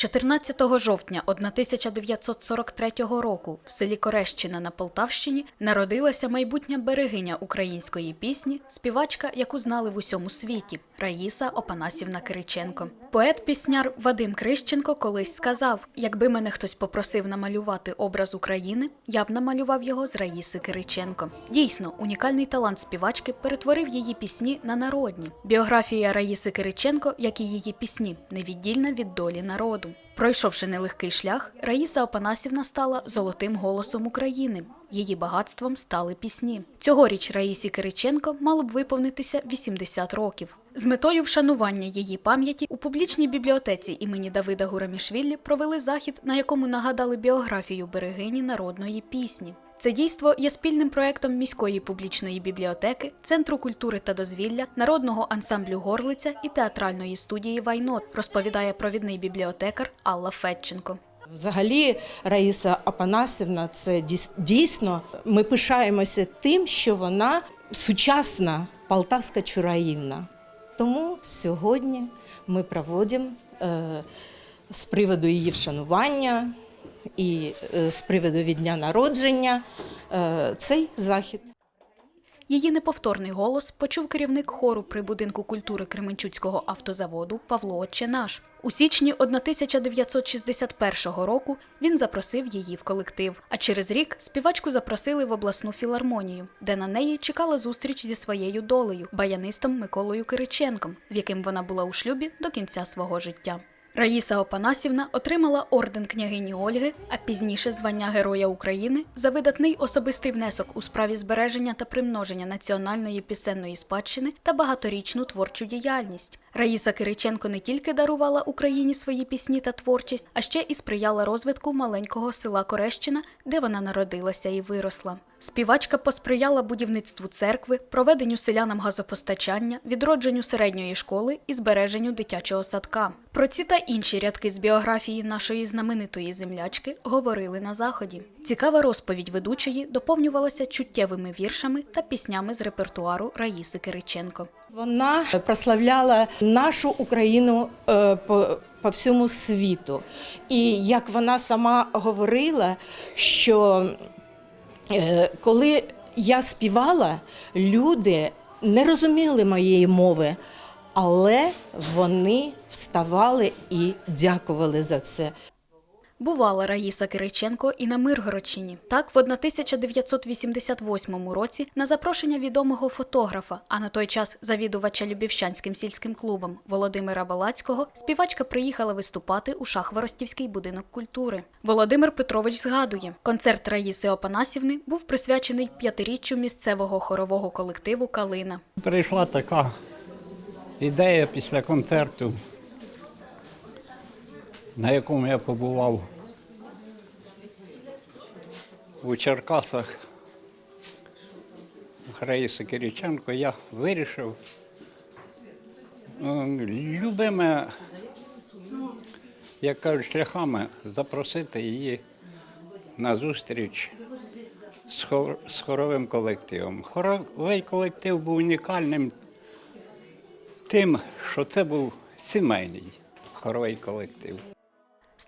14 жовтня 1943 року в селі Корещина на Полтавщині народилася майбутня берегиня української пісні, співачка, яку знали в усьому світі Раїса Опанасівна Кириченко. Поет-пісняр Вадим Крищенко колись сказав: якби мене хтось попросив намалювати образ України, я б намалював його з Раїси Кириченко. Дійсно, унікальний талант співачки перетворив її пісні на народні. Біографія Раїси Кириченко, як і її пісні, невіддільна від долі народу. Пройшовши нелегкий шлях, Раїса Опанасівна стала золотим голосом України. Її багатством стали пісні. Цьогоріч Раїсі Кириченко мало б виповнитися 80 років. З метою вшанування її пам'яті у публічній бібліотеці імені Давида Гурамішвілі провели захід, на якому нагадали біографію берегині народної пісні. Це дійство є спільним проектом міської публічної бібліотеки, Центру культури та дозвілля, народного ансамблю Горлиця і театральної студії Вайнот, розповідає провідний бібліотекар Алла Федченко. Взагалі, Раїса Апанасівна, це дійсно. Ми пишаємося тим, що вона сучасна полтавська чураївна. Тому сьогодні ми проводимо е, з приводу її вшанування і е, з приводу від дня народження е, цей захід. Її неповторний голос почув керівник хору при будинку культури Кременчуцького автозаводу Павло Отче наш. У січні 1961 року він запросив її в колектив. А через рік співачку запросили в обласну філармонію, де на неї чекала зустріч зі своєю долею, баянистом Миколою Кириченком, з яким вона була у шлюбі до кінця свого життя. Раїса Опанасівна отримала орден княгині Ольги, а пізніше звання Героя України за видатний особистий внесок у справі збереження та примноження національної пісенної спадщини та багаторічну творчу діяльність. Раїса Кириченко не тільки дарувала Україні свої пісні та творчість, а ще і сприяла розвитку маленького села Корещина, де вона народилася і виросла. Співачка посприяла будівництву церкви, проведенню селянам газопостачання, відродженню середньої школи і збереженню дитячого садка. Про ці та інші рядки з біографії нашої знаменитої землячки говорили на заході. Цікава розповідь ведучої доповнювалася чуттєвими віршами та піснями з репертуару Раїси Кириченко. Вона прославляла нашу Україну е, по, по всьому світу. І як вона сама говорила, що е, коли я співала, люди не розуміли моєї мови, але вони вставали і дякували за це. Бувала Раїса Кириченко і на Миргородщині. Так, в 1988 році на запрошення відомого фотографа, а на той час завідувача Любівщанським сільським клубом Володимира Балацького, співачка приїхала виступати у Шахворостівський будинок культури. Володимир Петрович згадує, концерт Раїси Опанасівни був присвячений п'ятиріччю місцевого хорового колективу Калина. Прийшла така ідея після концерту, на якому я побував у Черкасах Раїси Кириченко, я вирішив е, любими, як кажуть, шляхами запросити її на зустріч з хор- з хоровим колективом. Хоровий колектив був унікальним тим, що це був сімейний хоровий колектив.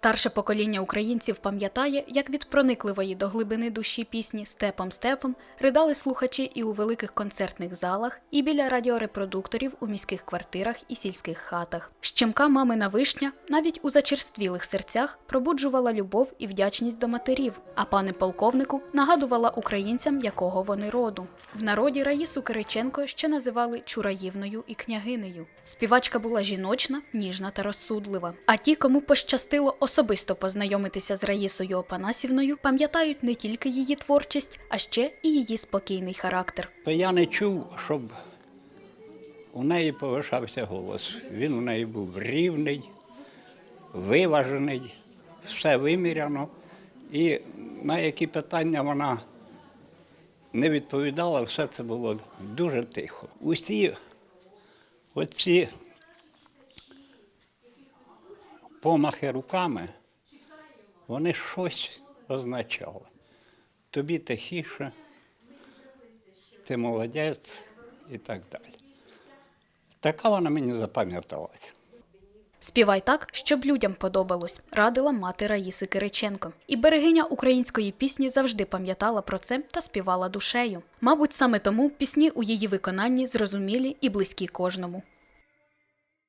Старше покоління українців пам'ятає, як від проникливої до глибини душі пісні Степом Степом ридали слухачі і у великих концертних залах, і біля радіорепродукторів у міських квартирах і сільських хатах. Щемка мамина вишня навіть у зачерствілих серцях пробуджувала любов і вдячність до матерів, а пане полковнику нагадувала українцям, якого вони роду. В народі Раїсу Кириченко ще називали чураївною і княгинею. Співачка була жіночна, ніжна та розсудлива. А ті, кому пощастило особисто познайомитися з Раїсою Опанасівною, пам'ятають не тільки її творчість, а ще і її спокійний характер. Я не чув, щоб у неї повишався голос. Він у неї був рівний, виважений, все виміряно. І на які питання вона не відповідала, все це було дуже тихо. Усі оці помахи руками, вони щось означали. Тобі тихіше, ти молодець і так далі. Така вона мені запам'яталася. Співай так, щоб людям подобалось, радила мати Раїси Кириченко. І берегиня української пісні завжди пам'ятала про це та співала душею. Мабуть, саме тому пісні у її виконанні зрозумілі і близькі кожному.